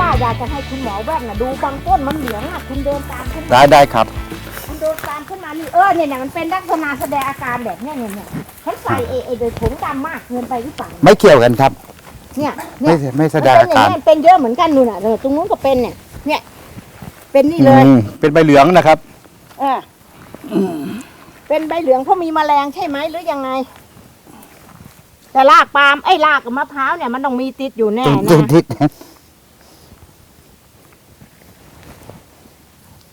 ป้าอยากจะให้คุณหมอแว่นน่ะดูบางต้นมันเหลืองอะคุณเดินตามขึ้นได้ได้ครับ ดินตามขึ้นมานี่เออเนี่ยเนี่ยมันเป็นลักษณะแสดงอาการแบบเนี้ยเนี่ยเนี่ยฉันใส่เอเอโดยถุงดำมากเกินไปหรือเปล่าไม่เกี่ยวกันครับ เนี่ยไม่เนี่ยไม่แสมันดงเป็นอาอย่างการเงี้ยเป็นเยอะเหมือนกันนู่นน่ะเนี่ยตรงนู้นก็เป็นเนี่ย เนี่ย เป็นนี่เลยอืมเป็นใบเหลืองนะครับ เอออเป็นใบเหลืองเพราะมีแมลงใช่ไหมหรือยังไง แต่รากปาล์มไอ้ยรากกับมะพร้าวเนี่ยมันต้องมีติดอยู่แน่จุดนะทิศ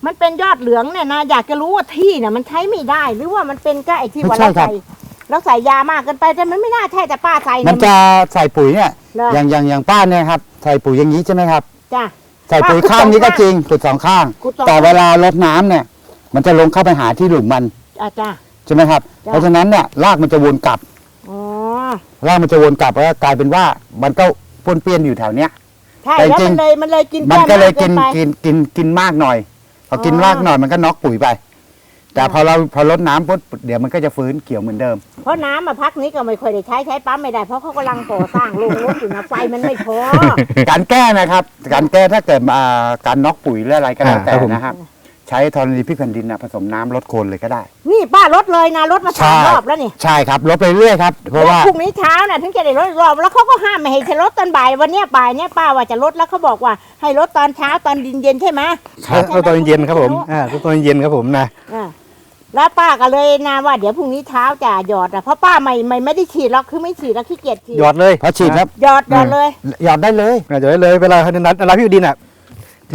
มันเป็นยอดเหลืองเนี่ยนะอยากจะรู้ว่าที่เนี่ยมันใช้ไม่ได้ หรือว่ามันเป็นก็ไอ้ที่ว่าเราใส่เราใส่ยามากเกินไปแต่มันไม่น่าใช่แต่ป้าใส่มันเนี่ยจะใส่ปุ๋ยเนี่ย เหรออย่างอย่างอย่างป้าเนี่ยครับ ใส่ปุ๋ยอย่างนี้ใช่ไหมครับ จ้ะ ใส่ปุ๋ยป้าขุดข้างนี้สองก็ข้างจริงขุดสองข้าง ขุดสองแต่ข้างเวลาลดน้ำเนี่ย มันจะลงเข้าไปหาที่หลุมมันอะจ้ะ ใช่ไหมครับ จ้ะ เพราะฉะนั้นเนี่ยรากมันจะวนกลับอ๋อรากมันจะวนกลับแล้วกลายเป็นว่ามันก็ป้วนเปี้ยนอยู่แถวเนี้ย ใช่แต่แล้วจริมัง นเลยมันเลยกินมันก็เลยกินแมากกินกินกินมากหน่อย พอกินอ๋อมากหน่อยมันก็น็อกปุ๋ยไป แต่อ๋อพอเราพอลดน้ำปุ๊บเดี๋ยวมันก็จะฟื้นเขียวเหมือนเดิม เพราะน้ำมาพักนี้ก็ไม่ค่อยได้ใช้ใช้ปั๊มไม่ได้เพราะเขากำลังก่อสร้างโรงรถอยู่นะไฟมันไม่พอ การแก้นะครับ การแก้ถ้าเกิดมาการน็อกปุ๋ยหรืออะไรก็แล้วแต่อ่าครับผม นะครับ ใช้ธรณีพริกแผ่นดินนะผสมน้ำลดโคลนเลยก็ได้ นี่ป้ารถเลยนะรถมาสามใช่รอบแล้วนี่ใช่ครับลดไปเรื่อยครับ เพราะว่าแล้วพรุ่งนี้เช้าน่ะถึงจะได้รถอีกรอบแล้วเขาก็ห้ามไม่ให้ใช้รถตอนบ่ายวันเนี้ยบ่ายเนี้ยป้าว่าจะลดแล้วเขาบอกว่าให้รถตอนเช้าตอนเย็นๆใช่ไหมก็ตอนเย็นครับผมอ่าก็ตอนเย็นครับผมนะ อ่าแล้วป้าก็เลยนะว่าเดี๋ยวพรุ่งนี้เช้าจะหยอดอะเพราะป้าไม่ไม่ไม่ได้ฉีดหรอกคือไม่ฉีดแล้วขี้เกียจฉีดหยอดเลยพอฉีดครับ หยอดหยอดเลย หยอดได้เลยอ่าหยอดได้เลยเวลาเขานัดนัดพี่ดินอะ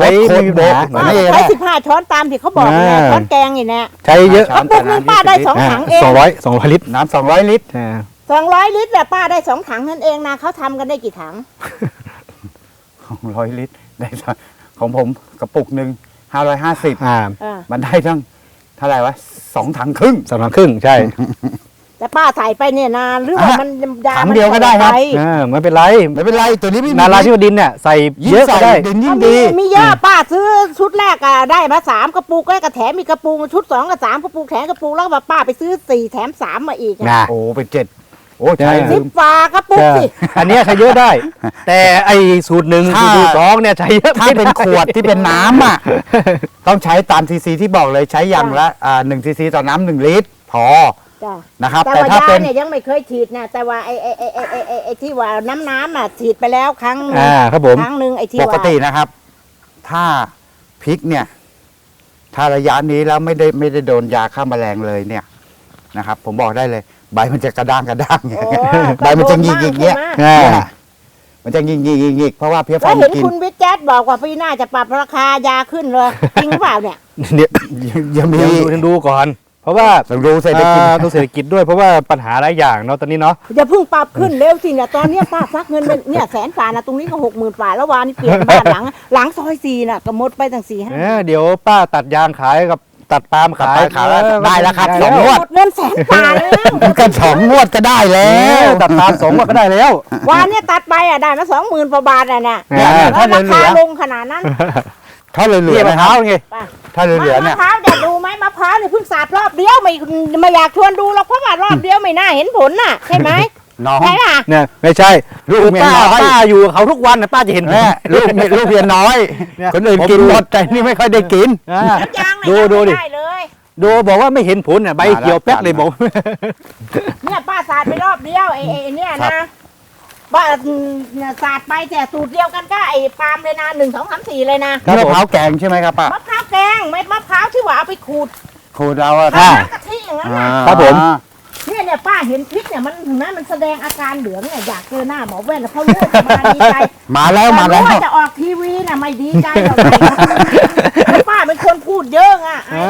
ลดโคลนไม่มีปัญหาเหมือนป้านี่ใช้แหละสิบห้าช้อนตามที่เขาบอกนะอ่า ช้อนแกงนี่นะใช้เยอะช้อนกระปุกหนึ่งป้าได้สองถังเองสองร้อยสองร้อยลิตรน้ำสองร้อยลิตร อ่าสองร้อยลิตรแต่ป้าได้สองถังนั่นเองนะเขาทำกันได้กี่ถังสองร้อยลิตรได้สักของผมกระปุกหนึ่งห้าร้อยห้าสิบอ่าอ่ามันได้ทั้งเท่าไหร่วะสองถังครึ่งสองถังครึ่งใช่ แต่ป้าใส่ไปเนี่ยนานหรือว่าอะ มันยาถังมันเดียวก็ได้ครับใส่ปอ่าไม่เป็นไรไม่เป็นไรตัวนี้ไม่มีนาราพี่ดินเนี่ยใส่ยิ่งเยอะใส่ก็ได้ดินยิ่ก็งมีดี มีเยอะป้าซื้อชุดแรกอะได้มาสามกระปุกแล้วก็แถมอีกกระปุกชุดสองกับสามกระปุกแถมกระปุกแล้วก็ป้าไปซื้อสี่แถมสามมาอีกอะนะ โอ้เป็นเจ็ดโอ้ใช่ใช่สิบฝากระปุกใช่สิ อันเนี้ยใช้เยอะได้ แต่ไอ้สูตรหนึ่งถ้า สูตรสองเนี่ยใช้เยอะถ้าไม่เป็นได้ขวดที่เป็นน้ำอะ ต้องใช้ตามซีซีที่บอกเลยใช้อย่างละอ่าหนึ่งซีซีต่อน้ำหนึ่งลิตร พอ จ้ะนะครับ แต่แต่ว่าถ้ายาเป็น เนี่ยยังไม่เคยฉีดนะแต่ว่าไอ้ไอ้ไอ้ไอ้ไอ้ไอ้ไอ้ที่ว่าน้ำน้ำอะฉีดไปแล้วครั้งหนึ่งอ่าครับผม ครั้งหนึ่งไอ้ที่ปว่ากตินะครับ ถ้าพริกเนี่ย ถ้าระยะนี้แล้วไม่ได้ไม่ได้โดนยาฆ่าแมลงเลยเนี่ยนะครับ ผมบอกได้เลย ใบมันจะกระด้างกระด้างอย่างโอ้เงี้ยใบมันจะหงิกอย่างเงี้ยใช่ไหมอ่าเนี่ยมันจะหงิกหงิกหงิกหงิกเพราะว่าเพี้ยไฟแล้วมัเห็นนกินคุณวิทย์แจ๊ดบอกว่าปีหน้าจะปรับราคายาขึ้นเลยจริงหรือเปล่าเนี่ยเนี่ยยังมียังดูยังดูก่อน เพราะว่าต้องดูเศรษฐกิจอ่าดูเศรษฐกิจด้วยเพราะว่าปัญหาหลายอย่างเนาะตอนนี้เนาะ อย่าเพิ่งปรับขึ้นเร็วสิเนี่ยตอนเนี้ยป้าซักเงินเป็นเนี่ยแสนฝ่านะตรงนี้ก็หกหมื่นฝ่าแล้ววานนี้เปลี่ยนบ้านหลัง หลังซอยสี่น่ะก็หมดไปตั้งสี่ห้าเออเดี๋ยวป้าตัดยางขายกับตัดปาล์มขายตัดปาล์มขายแล้วเออได้แล้วครับได้สองแล้วงวดหมดเงินแสนฝ่าแล้วมันก็สองงวดก็ได้แล้เอว อตัดปาล์มสองก็ได้แล้ว วานเนี่ยตัดไปอะได้มาสองหมื่นกว่าบาทอะเนี่ยอ่า แล้วถ้าราเหลืคาอลงขนาดนั้น ถ้าเหลือนี่ๆมะนะพคร้ารับวไงป้าถ้าเหลือๆมะเนี่ยพร้าวจะดูไหมมะพร้าวเนี่ยเพิ่งสาดรอบเดียวไม่ไม่อยากชวนดูหรอกเพราะว่ารอบเดียวไม่น่าเห็นผลน่ะใช่ไหม น้องใช่ป่ะ เนี่ยไม่ใช่ ลูกคือเมียป้าน้อยป้าอยู่กับเขาทุกวันนะป้าจะเห็นแม่ลูกเมียลูกเมียน้อย เนี่ยคนอื่นผมกินดู หมดแต่นี่ไม่ค่อยได้กิน อ่าน้ำยางเนี่ยดูยังดูดิ ไม่ได้เลยดูบอกว่าไม่เห็นผลน่ะใบมาแล้วเขียวแป๊กเลยจัดมาบอก เนี่ยป้าสาดไปรอบเดียวไอ้ไอ้เนี่ยครันะ บป้าเนี่ยสาดไปแต่สูตรเดียวกันก็ไอ้ปาล์มเลยนะหนึ่งสองสามสี่เลยนะนี่มะพร้าวแกงใช่ไหมครับป้ามะพร้าวแกงเม็ดมะพร้าวที่ว่าเอาไปขูดครูเราอะทำน้ำกะทิอย่างนั้นอ่าน่ะครับผมเนี่ยเนี่ยป้าเห็นพริกเนี่ยมันเห็นไหมมันแสดงอาการเหลืองเนี่ยอยากเจอหน้าหมอแว่นแล้วเพราะรู้ว่าจะมาดีใจมาแล้วมาแต่แล้วรู้ว่าจะออกทีวีน่ะไม่ดีใจหรอกเพราะป้าเป็นคนพูดเยอะอะอ่า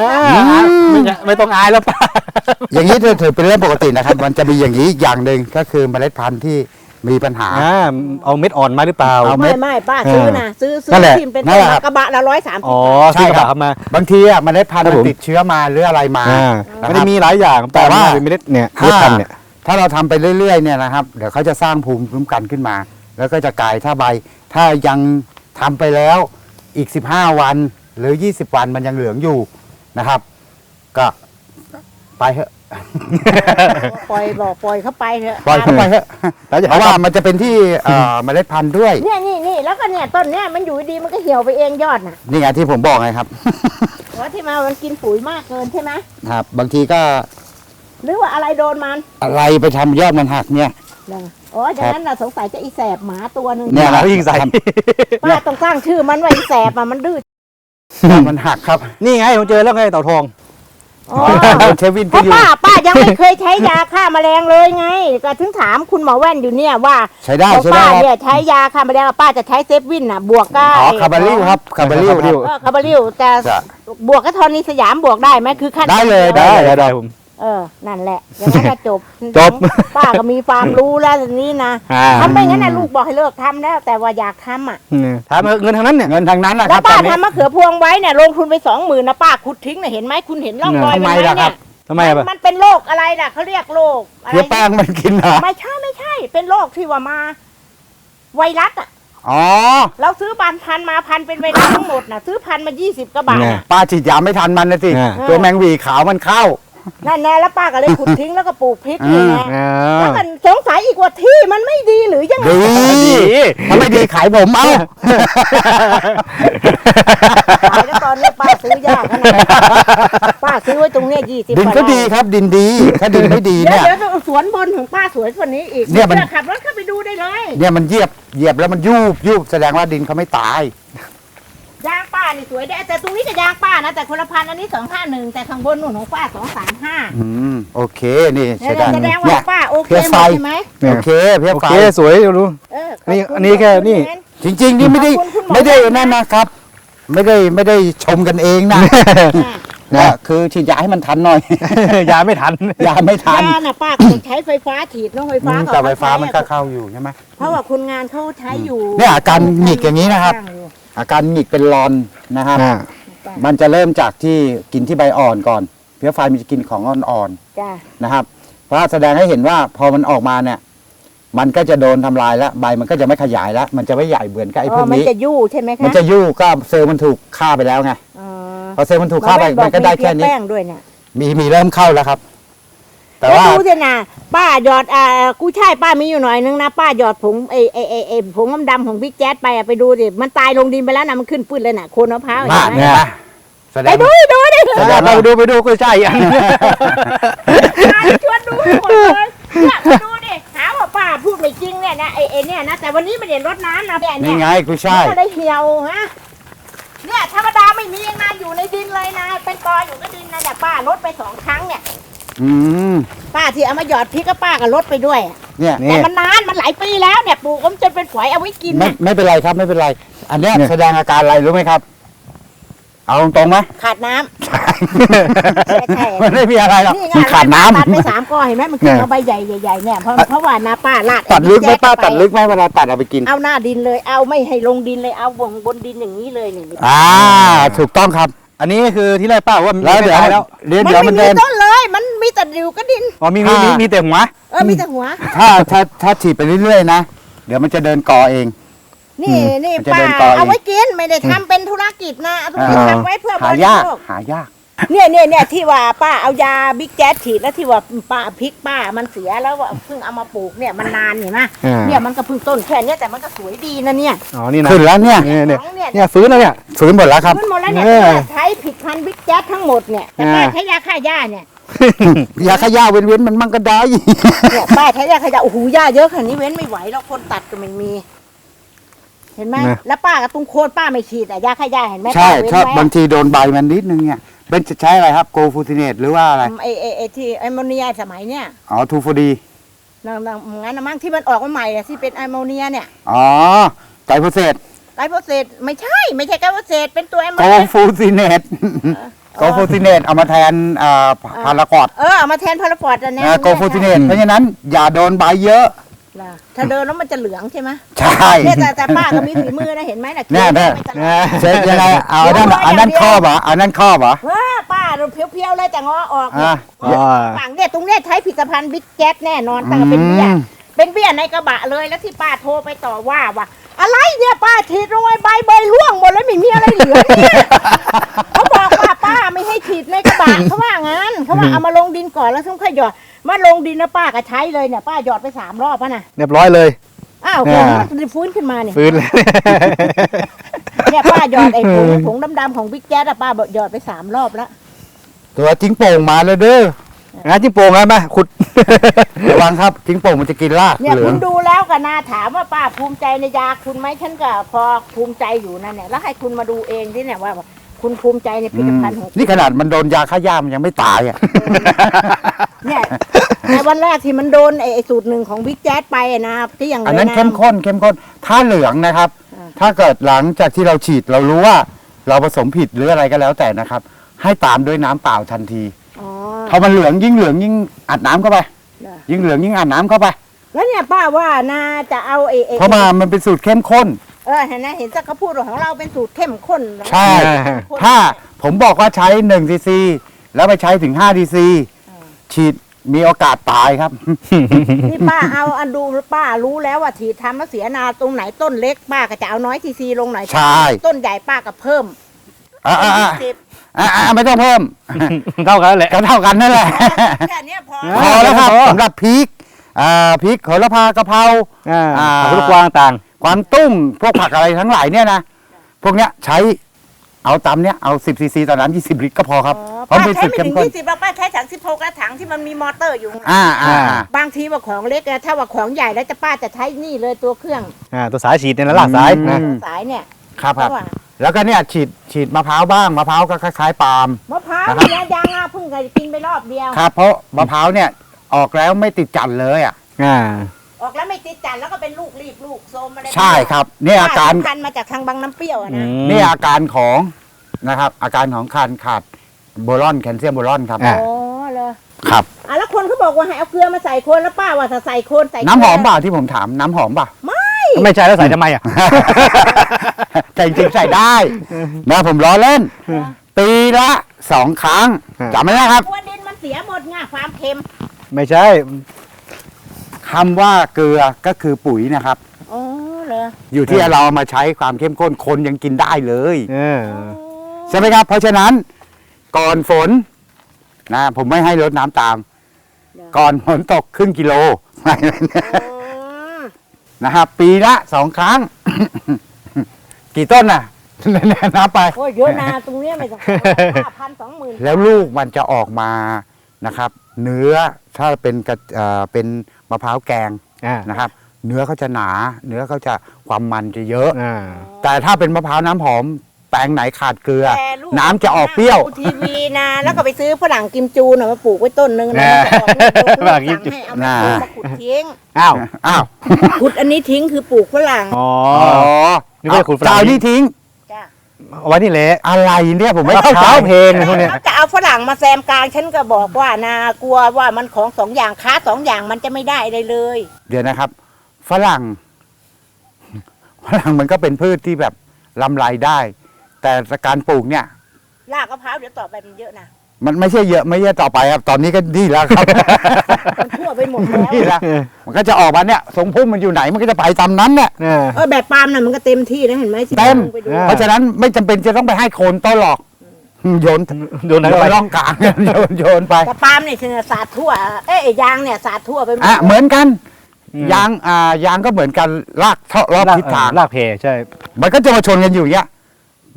ไม่ใช่ไม่ต้องอายแล้วป้าอย่างนี้ถือถือเป็นเรื่องปกตินะครับ มันจะมีอย่างนี้อีกอย่างหนึ่งก็คือเมล็ดพันธุ์ที่ มีปัญหา อ่าเอาเม็ดอ่อนมาหรือเปล่า เอาเม็ไม่ด ไม่ป้าซื้อนะซื้อซื้นั่อนแหละทิมเป็นนั่นแหละกระบะละร้อยสามสิอ๋บอใช่ซื้อกครัระบบะมา บางทีอะเมล็ดพันธุ์ครับมันผม ติดเชื้อมาหรืออะไรมา อ่านะครับไม่ได้มีหลายอย่างแต่ว่าเป็นเม็ดเนี่ยถ้าเม็ดพันธุ์เนี่ย ถ้าเราทำไปเรื่อยๆเนี่ยนะครับ เดี๋ยวเขาจะสร้างภูมิคุ้มกันขึ้นมา แล้วก็จะกลายถ้าใบ ถ้ายังทำไปแล้วอีก 15 วันหรือ 20 วันมันยังเหลืองอยู่นะครับ ก็ไปเถอะ ปล่อยบอกปล่อยเข้าไปเถอะปล่อยเข้าไปเถอะแล้วจะเพราะว่ามันจะเป็นที่เอ่อเมล็ดพันธุ์ด้วย เนี่ยนี่นี่แล้วก็เนี่ยต้นเนี่ยมันอยู่ดีมันก็เหี่ยวไปเองยอดน่ะนี่ไงที่ผมบอกไงครับ เพราะที่มามันกินปุ๋ยมากเกินใช่ไหมครับ บางทีก็หรือว่าอะไรโดนมันอะไรไปทำยอดมันหักเนี่ยเนี่ยอ๋อจากนั้นน่ะสงสัยจะอีแสบหมาตัวหนึ่งเนี่ยแล้วยิงใส่ ป้าต้องสร้างชื่อมันว่าอีแสบอะมันดื้อ ยอดมันหักครับ นี่ไงผมเจอแล้วไงเต่าทอง อ๋อเชฟวินเพก็ราะอยู่ ป้าป้ายังไม่เคยใช้ยาฆ่าแมลงเลยไงก็ถึงถามคุณหมอแว่นอยู่เนี่ยว่าใช้ได้ของใช้ป้าได้ครับ เนี่ยใช้ยาฆ่าแมลงป้าจะใช้เซฟวินน่ะ บวกก็อ๋อคาบาริวครับคาบาริวคาบาริวเออคาบาริวแต่จะบวกก็ทอนีสยามบวกได้ไหมคือขั้นได้เลยดีวได้ได้ได้ผม เออ นั่นแหละ อย่างนั้นก็จบ จบป้าก็มีความรู้แล้วทีนี้นะอ่า ทำไม่งั้นนะลูกบอกให้เลิกทำแล้ว แต่ว่าอยากทำอะ ถามเงินทางนั้นเนี่ย เงินทางนั้นนะคแล้รัวบป้าตอนนี้ ทำมะเขือพวงไว้เนี่ยลงทุนไปสองหมื่นนะป้าขุดทิ้งน่ะเห็นไหมคุณเห็นร่องรอยทำไมนหล่ะครับทำไมอะนมันเป็นโรคอะไรล่ะเขาเรียกโรคอะไรเพี้ยแป้งมันกินเหรอไม่ใช่ไม่ใช่ เป็นโรคที่ว่ามา ไวรัสอะ อ๋อเราซื้อบันพันมาพันเป็นไวรัสทั้งหมดน่ะซื้อพันมายี่สิบกระบะเนี่ยน่ะ ป้าฉีดยาไม่ทันมันนะสิ อ่า ตัวแมงหวีขาวมันเข้า นั่นแน่แล้วป้าก็เลยขุดทิ้งแล้วก็ปลูกพริกนี่ไงอ่า แล้วก็สงสัยอีกว่าที่มันไม่ดีหรือยังไงดีดีถ้าไม่ดีขายผมเอ้า ขายแล้วตอนนี้ป้าซื้อยากขนาดนั้นป้าซื้อไว้ตรงเนี้ยยี่สิบดินก็ดีครับดินดี ถ้าดินไม่ดีเดี๋ยวเนี่ย เดี๋ยวสวนบนของป้าสวยกว่านี้อีกเนี่ยมัน ดี๋วขับรถเข้าไปดูได้เลย เนี่ยมันเหยียบเหยียบแล้วมันยุบยุบแสดงว่าดินเขาไม่ตาย ยางป้านี่สวยได้แต่ตรงนี้ก็ยางป้านะแต่คนละพันอันนี้สองห้าหนึ่งแต่ข้างบนนู่นของป้าสองสามห้าอืมโอเคนี่เนี่ยใช้ได้แสดงเนี่ว่ายป้าโอเคเพี้ยหมไฟดใช่ไหมเนี่ยโอเคเพี้ยโอไฟเคสวยดู เออนี่ขบคุณอันนี้แค่นี่ ขอบคุณ จริง ๆ นี่ไม่ได้ขอบคุณคุณหมอ ไม่ได้นั่นนะครับ ไม่ได้ไม่ได้ชมกันเองนะอะนะคือฉีดยาให้มันทันหน่อย ยาไม่ทัน ยาไม่ทันยาน่ะป้าก็ต้องใช้ไฟฟ้าฉีดเน้องไฟอืฟ้ามแต่ไฟฟ้ามันก็ใช้เข้าอยู่ใช่ไหมเพราะว่าคนงานเขาใช้อยู่เนี่ยอาการหงิกอย่างนี้นะครับ ข้างอยู่ อาการหงิกเป็นรอนนะครับอ่ามันจะเริ่มจากที่กินที่ใบอ่อนก่อน เพี้ยไฟมันจะกินของอ่อนจ้าๆนะครับ เพราะแสดงให้เห็นว่าพอมันออกมาเนี่ยมันก็จะโดนทำลายแล้วใบมันก็จะไม่ขยายแล้วมันจะไม่ใหญ่เหมือนกับไอ้พวกมันนี้ จะยู่ใช่ไหมคะมันจะยู่ก็เซลล์มันถูกฆ่าไปแล้วไงอ๋อพอเซลล์มันถูกฆ่าไปหอมันก็ได้บอแค่มีนี้เพี้ยแป้งด้วยเนี่ยมีมีเริ่มเข้าแล้วครับ แต่แล้วว่า ดูสินะป้าหยอดอ่ากูใช่ป้ามีอยู่หน่อยนึงนะป้าหยอดผงไอไอไอไอผงดำๆของบิ๊กแจ๊ดไปอะไปดูสิมันตายลงดินไปแล้วนะมันขึ้นปื้นเลยน่ะโคนมะพร้าวบ้าเห็นไหมเนี่ยนะแสดไปงดูดูดิแสดงไปว่าดูไปดูก็ใช่อันป้าชวนดูให้หมดเลยเนี่ยไปดูดิหาว่าป้าพูดไม่จริงเนี่ยนะไอไอเนี่ยนะแต่วันนี้ไม่ได้รดน้ำนะเนี่ยนี่เนี่ยไงกุยช่ายก็ได้เหี่ยวฮะเนี่ยธรรมดาไม่มีนะอยู่ในดินเลยนะเป็นตออยู่ก็ดินนะเนี่ยป้าลดไปสองครั้งเนี่ย อืมป้าที่เอามาหยอดพริกก็ป้าก็ลดไปด้วยเนี่ยนี่แต่มันนานมันหลายปีแล้วเนี่ยปลูกก็จนเป็นฝอยเอาไว้กินไม่น่ะไม่เป็นไรครับไม่เป็นไร อันเนี้ยเนี่ย แสดงอาการอะไรรู้ไหมครับ เอาตรงๆไหม ขาดน้ำ ใช่ใช่ มันไม่มีอะไรหรอกนี่ไงมันขาดน้ำ ตัดไปสามก้อนเห็นไหมมันขึ้นมาใบใหญ่ใหญ่ๆเนี่ยเพราะเพราะว่านาป้าลาดตัดลึกไหมแจ๊ป้าเข้ตัดลึกไหมเวลาตัดเอาไปกิน เอาหน้าดินเลยเอาไม่ให้ลงดินเลยเอาบนบนดินอย่างนี้เลยนี่อ่า ถูกต้องครับ อันนี้คือที่แรกป้าว่ามันแล้วเดี๋ยวไม่ได้แล้ว เดี๋ยวมันเดี๋ยวไม่มันมีเดินต้นเลย มันมีแต่ดิวก็ดิน อ๋อมีมีมีมีแต่หัว เออมีแต่หัว ถ้าถ้าถ้าฉีดไปเรื่อยๆนะเดี๋ยวมันจะเดินกอเอง นี่อืมนี่มันจะป้าเดินต่อเองเอาไว้กินไม่ได้ทำเป็นธุรกิจนะเอาธุรกิจอ่าทำไว้เพื่อบหาริยากโภคหายาก เนี่ยเนี่ยเนี่ยที่ว่าป้าเอายาบิ๊กแจ๊สฉีดแล้วที่ว่าป้าพริกป้ามันเสียแล้วว่าเพิ่งเอามาปลูกเนี่ยมันนานเห็นไหมอ่า เนี่ยมันก็เพิ่งต้นแค่เนี้ยแต่มันก็สวยดีนะเนี่ย อ๋อนี่นะขึ้นแล้วเนี่ยเนี่ยเนี่ยของเนี่ยเนี่ยฟื้นแล้วเนี่ย ฟื้นหมดแล้วครับขึ้นหมดแล้วเนี่ยเออ ป้าใช้ผิดพันธุ์บิ๊กแจ๊สทั้งหมดเนี่ยแต่ป้าอ่า ใช้ยาฆ่าหญ้าเนี่ย ยาขย่าเว้นๆมันมั่งก็ได้ เนี่ยป้าใช้ยาฆ่าหญ้าโอ้โหหญ้าเยอะขนาดนี้เว้นไม่ไหวแล้วคนตัดก็ไม่มี เห็นไหมนะ แล้วป้ากับตรงโคนป้าไม่ฉีดอะยาฆ่าหญ้าเห็นไหมใช่ป้าเว้นถ้าไว้บางทีโดนใบมันนิดนึงเนี่ยเป็นจะใช้อะไรครับโกฟูติเนตหรือว่าอะไร ไอไอไอที่แอมโมเนียสมัยเนี่ยอ๋อทูโฟดี นางนางงั้นนะมั้งที่มันออกมาใหม่อะที่เป็นแอมโมเนียเนี่ยอ๋อไกโพเซตไกลโพเซตไม่ใช่ ไม่ใช่ไกลโพเซตเป็นตัวแอมโมโกเนียฟูติเนต โกฟูติเนตเอามาแทนอ่าพารากอดเออเอามาแทนพาราฟอร์ดอันเนี้ยโกฟูติเนตเพราะฉะนั้นอย่าโดนใบเยอะ ล่ะถ้าเดินแล้วมันจะเหลืองใช่ไหมใช่เนี่ยแต่แต่ป้าก็มีฝีมือนะเห็นไหมน่ะแน่แน่ไม่ตลอดเช็คยังไงเอาอันนั้นอันนั้นครอบเหรออันนั้นครอบเหรอ ว้าป้าเราเพียวๆเลยแต่งอออกอะอ๋อฝั่งเนี่ยตรงเนี้ยใช้ผลิตภัณฑ์บิ๊กแจ๊แน่นอนแต่เป็นเบี้ยอืมเป็นเบี้ยในกระบะเลยแล้วที่ป้าโทรไปต่อว่าว่าอะไรเนี่ยป้าฉีดลงไปใบใบร่วงหมดแล้วไม่มีอะไรเหลือเนี่ยเขาบอกว่าป้า ไม่ให้ฉีดในกระบะ เขาว่างั้นเขาว่าเอามาลงดินก่อนแล้วถึงค่อยหยอดมาลงดินนะป้าก็ใช้เลยเนี่ยป้าหยอดไปสามรอบแล้วนะเรียบร้อยเลย อ้าวเนี่ผยมมันจะฟื้นขึ้นมาเนี่ยฟื้นเลย เนี่ยป้าหยอดไอ้ผงผงดำๆของบิ๊กแจ๊ดอะป้าบอกหยอดไปสามรอบแล้วตัวจิ้งโป่งมาเลยเด้องั้นจิ้งโป่งไงมาขุด ระวังครับจิ้งโป่งมันจะกินรากเนี่ยเหลืคุองณดูแล้วก็นาถามว่าป้าภูมิใจในยาคุณไหมฉันก็พอภูมิใจอยู่นั่นเนี่ยแล้วให้คุณมาดูเองที่เนี่ยว่า คุณภูมิใจในผอืลิตมภัณฑ์ของคุณนี่ขนาดมันโดนยาฆ่าหญ้ามันยังไม่ตายอะ เนี่ยในวันแรกที่มันโดนไอ้ไอ้สูตรหนึ่งของบิ๊กแจ๊ดไปอะนะที่อย่างอันนั้นลยะเข้มข้นเข้มข้นถ้าเหลืองนะครับอ่าถ้าเกิดหลังจากที่เราฉีดเรารู้ว่า เราผสมผิดหรืออะไรก็แล้วแต่นะครับ ให้ตามด้วยน้ำเปล่าทันทีอ๋อพอมันเหลืองยิ่งเหลืองยิ่งอัดน้ำเข้าไปได้ยิ่งเหลืองยิ่งอัดน้ำเข้าไป แล้วเนี่ยป้าว่านาจะเอาไอ้ไอ้เพราะมามันเป็นสูตรเข้มข้น เออเห็นนะเห็นสักเขาพูดว่าของเราเป็นสูตรเข้มข้นใช่เข้มข้นถ้าผมบอกว่าใช้1ซีซีแล้วไปใช้ถึง5ดีซีฉีดมีโอกาสตายครับ นี่ป้าเอาอันดูป้ารู้แล้วว่าถีทำแล้วเสียนาตรงไหนต้นเล็กป้าก็จะเอาน้อยทีซีลงหน่อยใช่ต้นใหญ่ป้าก็เพิ่มอ่าอ่าอ่าสิบอ่าอ่าไม่ต้องเพิ่มเท่ากันแหละก็เท่ากันนั่นแหละแค่เนี้ยพอพอแล้วครับพอสำหรับพริกอ่าพริกโหระพากะเพราอ่าอ่าผักลูกกวางต่าง กวางตุ้งพวกผักอะไรทั้งหลายเนี่ยนะพวกเนี้ยใช้เอาตามเนี้ยเอา10ซีซีต่อน้ำ20 ลิตรก็พอครับเพป้าราะเป็นใช้สูตรไม่เข้มถึงข้น ยี่สิบป้าใช้ถังสิบหกและถังที่มันมีมอเตอร์อยู่อ่าอ่าอ่า บางทีว่าของเล็กอะถ้าว่าของใหญ่แล้วจะป้าจะใช้นี่เลยตัวเครื่องอ่าตัวสายฉีดเนี่ยนะลากสายอืมนะสายเนี่ยครับเพครับราะว่าแล้วก็เนี่ยฉีดฉีดมะพร้าวบ้างมะพร้าวก็คล้ายๆปาล์ม มะพร้าวนะครับ เนี่ยยางอาเพิ่งเคยกินไปรอบเดียว ครับเพราะมะพร้าวเนี่ยออกแล้วไม่ติดจันทร์เลยอะ อ่า ออกแล้วไม่ติดจันแล้วก็เป็นลูกรีบลูกโซมอะไรใช่ครับเนี่ยอาการพันธุ์มาจากทางบางน้ำเปรี้ยวอะนะ นี่อาการของนะครับ อาการของการขาดโบรอนแคลเซียมโบรอนครับอ่าอ๋อเลยครับอะแล้วคนเขาบอกว่าให้เอาเกลือมาใส่โคนแล้วป้าว่าถ้าใส่โคนใส่เกลืน้ำหอมเปล่าที่ผมถามน้ำหอมเปล่าไม่ใช่แล้วใส่ทำไมอะแต่จริงๆใส่ได้นะผมล้อเล่น ปีละสองครั้งอ่าจำไว้นะครับกลัวดินมันเสียหมดไงความเค็ม ไม่ใช่ คำว่าเกลือก็คือปุ๋ยนะครับ อ๋อเลยอยู่ที่เราเอามาใช้ความเข้มข้นคนยังกินได้เลย เออ ใช่ไหมครับ เพราะฉะนั้นก่อนฝนนะผมไม่ให้รดน้ำตาม ก่อนฝนตกครึ่งกิโลนะครับปีละสองครั้ง กี่ต้นน่ะ นับไป โอ้ยเยอะนาตรงเนี้ยไม่ต้องห้าพันสองหมื่น แล้วลูกมันจะออกมานะครับ เนื้อ ถ้าเป็นกระเอ่อเป็นมะพร้าวแกงอ่านะครับ เนื้อเขาจะหนา เนื้อเขาจะความมันจะเยอะ อ่า แต่ถ้าเป็นมะพร้าวน้ำหอมแปลงไหนขาดเกลือแต่ลูกน้ำจะออกเปรี้ยวดูทีวีนะ แล้วก็ไปซื้อฝรั่งกิมจูน่ะมาปลูกไว้ต้นหนึงนะแน่มันจะออกลูกฝรั่งกิมจูสั่ให้เอามาปลูกมาขุดทิ้งอ้าวอ้าวขุดอันนี้ทิ้งคือปลูกฝรั่งอ๋ออ๋อนี่ไม่ใช่ขุดฝรั่ง เจ้านี่ทิ้ง จ้ะเอาไว้นี่แหละอะไรเนี่ยผมไม่ไม่เข้าเข้าเช้าใจเพลงนะพวกเนี้ย เขาจะเอา ฝรั่งมาแซมกลางฉันก็บอกว่านากลัวว่ามันของสองอย่างค้าสองอย่างมันจะไม่ได้เลยเลย เดี๋ยวนะครับ ฝรั่ง ฝรั่งมันก็เป็นพืชที่แบบลำไรได้ แต่การปลูกเนี่ยรากมะพร้าวเดี๋ยวต่อไปมันเยอะนะมันไม่ใช่เยอะไม่ใช่ต่อไปครับ ตอนนี้ก็ดีแล้วครับ มันทั่วไปหมดแล้วนี่แล้วมันก็จะออกมาเนี่ยทรงพุ่มมันอยู่ไหนมันก็จะไปตามนั้นเนี่ยเออ เออแบบปาล์มน่ะมันก็เต็มที่นะเห็นไหมที่เต็ม ลงไปดูอ่าเพราะฉะนั้นไม่จำเป็นจะต้องไปให้โคนต้นหรอก โยนโดนไหนโยไปนร่องกลางโยนโยนไปแต่ปาล์มเนี่ยคือสาดทั่วเอ้ยยางเนี่ยสาดทั่วไปหมดอะเหมือนกันอืมยางอ่ายางก็เหมือนกันลากเท่ารอบทิศทางลากเพใช่ มันก็จะมาชนกันอยู่อย่างเงี้ย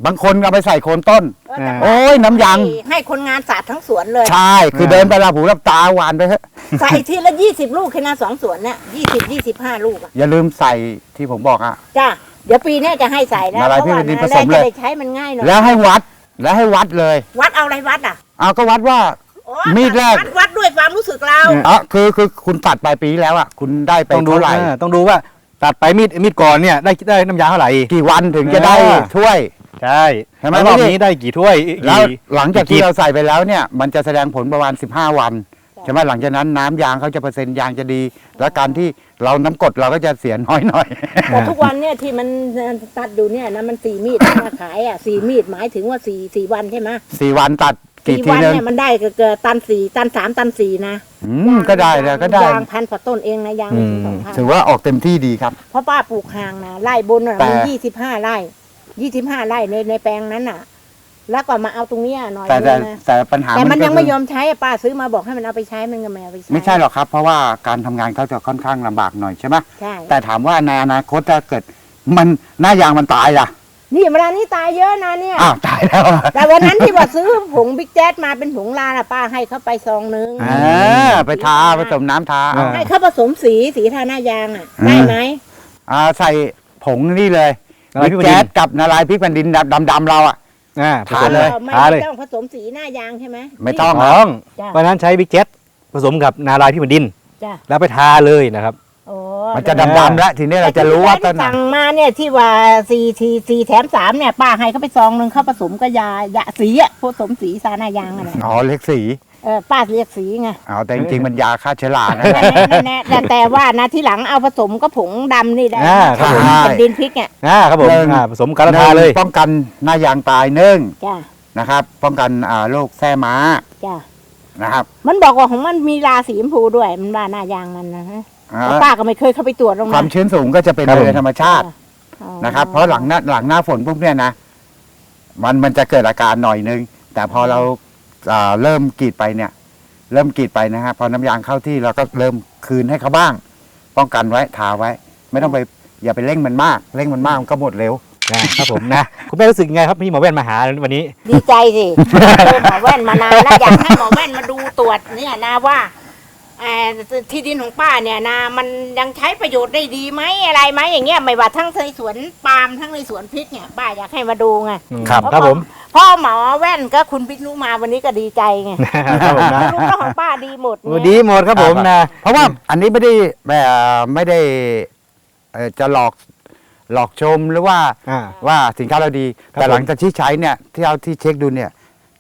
บางคนเอาไปใส่โคนต้นเออแต่โอ้ยน้ำยางให้คนงานสาดทั้งสวนเลย ใช่ คือเดินไปละหูรับตาหวานไปเถอะใส่ทีละยี่สิบลูกแค่นะสองสวนเนี่ยยี่สิบยี่สิบห้าลูกอะอย่าลืมใส่ที่ผมบอกอะจ้าเดี๋ยวปีหนี้จะให้ใส่แล้วอะไรเพราะว่าพี่หผนาสแรมกเลยจะได้ใช้มันง่ายหน่อยแล้วให้วัด แล้วให้วัดเลย วัดเอาอะไรวัดอะเอาก็วัดว่า อ๋อมีดแรก วัดวัดด้วยความรู้สึกเราอ๋อคือคือคุณตัดไปปีที่แล้วอะคุณได้ไปต้องดูเท่าไหร่เออต้องดูว่าตัดไปมีดมีดก่อนเนี่ยได้ได้น้ำยาเท่าไหร่ กี่วันถึงจะได้เออ ถ้วย ใช่เห็นไหมแล้วรอบไม่ได้ นี้ได้กี่ถ้วยแล้วกี่หลังจากกี่ที่เราใส่ไปแล้วเนี่ย มันจะแสดงผลประมาณ 15 วัน ใช่ไหมหลังจากนั้นน้ำยางเขาจะเปอร์เซ็นต์ยางจะดี แล้วการที่เราน้ำกรดเราก็จะเสียน้อยหน่อย แต่ทุกวันเนี่ยที่มันตัดอยู่เนี่ยนะมันสี่มีดมาขายอะสี่มีดหมายถึงว่าสี่สี่วันใช่ไหมสี่วันตัดกี่สี่ทีวันนึงเนี่ยมันได้เกือบตันสี่ตันสามตันสี่นะอืมก็ได้แล้วก็ได้ยางพันกว่าต้นเองนะยางไม่ถึงสองพันถือว่าออกเต็มที่ดีครับ เพราะป้าปลูกห่างนะไร่บนน่ะแต่มียี่สิบห้าไร่ยี่สิบห้าไร่ในในแปลงนั้นน่ะ แล้วก็มาเอาตรงเนี้ยหน่อยแต่นึแต่งนะแต่ปัญหาแต่มันก็ยังไม่คืยอมใช้อะป้าซื้อมาบอกให้มันเอาไปใช้มันก็ไม่เอาไปใช้ไม่ใช่หรอกครับ เพราะว่าการทำงานเขาจะค่อนข้างลำบากหน่อยใช่ไหมใช่แต่ถามว่าในอนาคตถ้าเกิด มันหน้ายางมันตายล่ะนี่เวลานี้ตายเยอะนะเนี่ย อ้าวตายแล้วแต่วันนั้นที่ว่าซื้อผงบิ๊กแจ๊ดมาเป็นผงลาน่ะป้าให้เขาไปซองนึงอ่าไปทาผสมน้ำทาเอาให้เขาผสมสีสีทาหน้ายางอะอืมได้ไหมอ่าใส่ผงนี่เลยละลายพริกแผ่นดินแจ๊ดกับนาลายพริกแผ่นดินดำๆเราอะ อ่าทาเลยไม่ทาเลย ต้องผสมสีหน้ายางใช่ไหมไม่ต้องต้องจ้ะ เพราะฉะนั้นใช้บิ๊กเจ็ตผสมกับนาลายพี่บนดิน จ้ะ แล้วไปทาเลยนะครับ โอ้มันจะดำๆแล้วทีนี้เราจะรู้ว่าต้นไหน สั่งมาเนี่ยที่ว่าสี่ทีสี่แถมสามเนี่ยป้าให้เขาไปซองหนึ่งเขาผสมกับยายาสีอะผสมสีสาหน้ายางอะไร อ๋อเล็กสี เออป้าเรียกสีไงอ๋อแต่จริงๆมันยาฆ่าเชื้อรานะนั่นแน่นั่นแน่แต่แต่ว่านะที่หลังเอาผสมก็ผงดำนี่ได้อ่าครับผม เป็นดินพริกเนี่ยอ่าครับผมหนึ่งอ่าผสมกันแล้วทาเลยป้องกันหน้ายางตายหนึ่งจ้ะนะครับ ป้องกันอ่าโรคแท้ม้าจ้ะนะครับมันบอกว่าของมันมีราสีชมพูด้วยมันว่าหน้ายางมันนะฮะอ่าแต่ป้าก็ไม่เคยเข้าไปตรวจลงความชื้นสูงก็จะเป็นครับผม โดยธรรมชาติอ๋อนะครับ เพราะหลังหน้าหลังหน้าฝนพวกเนี้ยนะ มันมันจะเกิดอาการหน่อยนึง แต่พอเรา อ่าเริ่มกรีดไปเนี่ย เริ่มกรีดไปนะฮะพอน้ำยางเข้าที่เราก็เริ่มคืนให้เขาบ้าง ป้องกันไว้ทาไว้ ไม่ต้องไปอย่าไปเร่งมันมากเร่งมันมากมันก็หมดเร็วนะครับผมนะ คุณแม่รู้สึกยังไงครับพี่หมอแว่นมาหาวันนี้ ดีใจสิเจอหมอแว่นมานานแล้วอยากให้หมอแว่นมาดูตรวจเนี่ยนะว่าเอ่อที่ดินของป้าเนี่ยนะมันยังใช้ประโยชน์ได้ดีไหมอะไรไหมอย่างเงี้ยไม่ว่าทั้งในสวนปาล์มทั้งในสวนพริกเนี่ยป้าอยากให้มาดูไงครับครับผม พ่อหมอแว่นก็คุณพิษนุมาวันนี้ก็ดีใจไงครับผมนะลูกของป้าดีหมดโอ้เนี่ยดีหมดครับผมนะ เพราะว่าอันนี้ไม่ได้แบบไม่ได้เอ่อจะหลอกหลอกชมหรือว่าอ่าว่าสินค้าเราดีครับแต่หลังผมจากที่ใช้เนี่ยที่เอาที่เช็คดูเนี่ย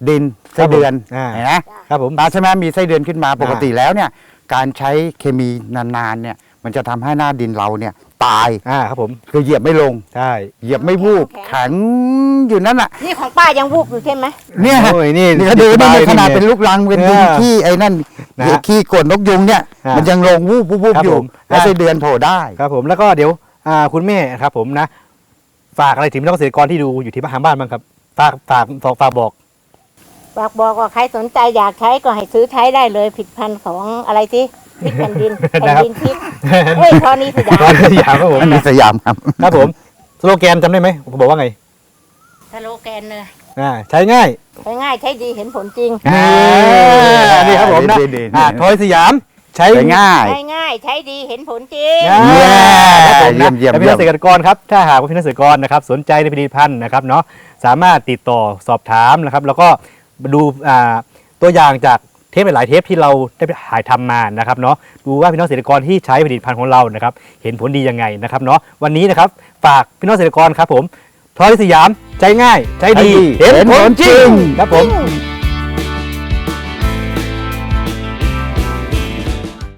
ดินครัไส้บผมเดือนอ่าเห็นไหมครับผมตาใช่ไหมมีไส้เดือนขึ้นมาปกอ่าติแล้วเนี่ย การใช้เคมีนานๆเนี่ยมันจะทำให้หน้าดินเราเนี่ยตายอ่าครับผมคือเหยียบไม่ลง ใช่เหยียบไม่วูบแข็งอยู่นั่นแหละนี่ของป้ายังวูบอยู่ใช่ไหมเนี่ยโอ้ยนี่นี่ก็ดูนี่ในขนาดเป็นลูกลูกรังเป็นดินเออขี้ไอ้นั่นนะขี้กดนกยุงเนี่ยอ่ามัมันยังลงวูบวูบวูบครับอยู่ผม แล้วไส้เดือนโผล่ได้ ครับผมแล้วก็เดี๋ยวอ่าคุณแม่ครับผมนะ ฝากอะไรถึงพี่น้องเกษตรกรที่ดูอยู่ที่บ้านทางบ้านบ้างครับ ฝากฝากฝากฝากบอก ฝากบอกว่าใครสนใจอยากใช้ก็ให้ซื้อใช้ได้เลยผิดพันธุ์ของอะไรที่พริกแผ่นดินแผ่นดินพริกเฮ้ยทอนี้สยามตอนสยามครับผมอันนี้สยามครับ ครับผมสโลแกนจำได้ไหมผมบอกว่าไงสโลแกนเลยอ่าใช้ง่ายใช้ง่ายใช้ดีเห็นผลจริง อ่านี่ครับผมนะดีดีดีอ่าทอยสยามใช้ใช้ง่าย ใช้ง่ายใช้ดีเห็นผลจริง อ่าเยี่ยมครับผมนะเยี่ยมเยี่ยมและพี่น้องเกษตรกรครับถ้าหากว่าพี่น้องเกษตรกรนะครับสนใจในผลิตภัณฑ์นะครับเนาะสามารถติดต่อสอบถามนะครับ แล้วก็ ดูอ่าตัวอย่างจากเทปหลายๆเทปที่เราได้ไปถ่ายทำมานะครับเนาะดูว่าพี่น้องเกษตรกรที่ใช้ผลิตภัณฑ์ของเรานะครับ เห็นผลดียังไงนะครับเนาะวันนี้นะครับฝากพี่น้องเกษตรกรครับผมทอยสยามใจง่าย ใจดีใจดีเห็นผลจริงเห็นผลจริงครับผมจริง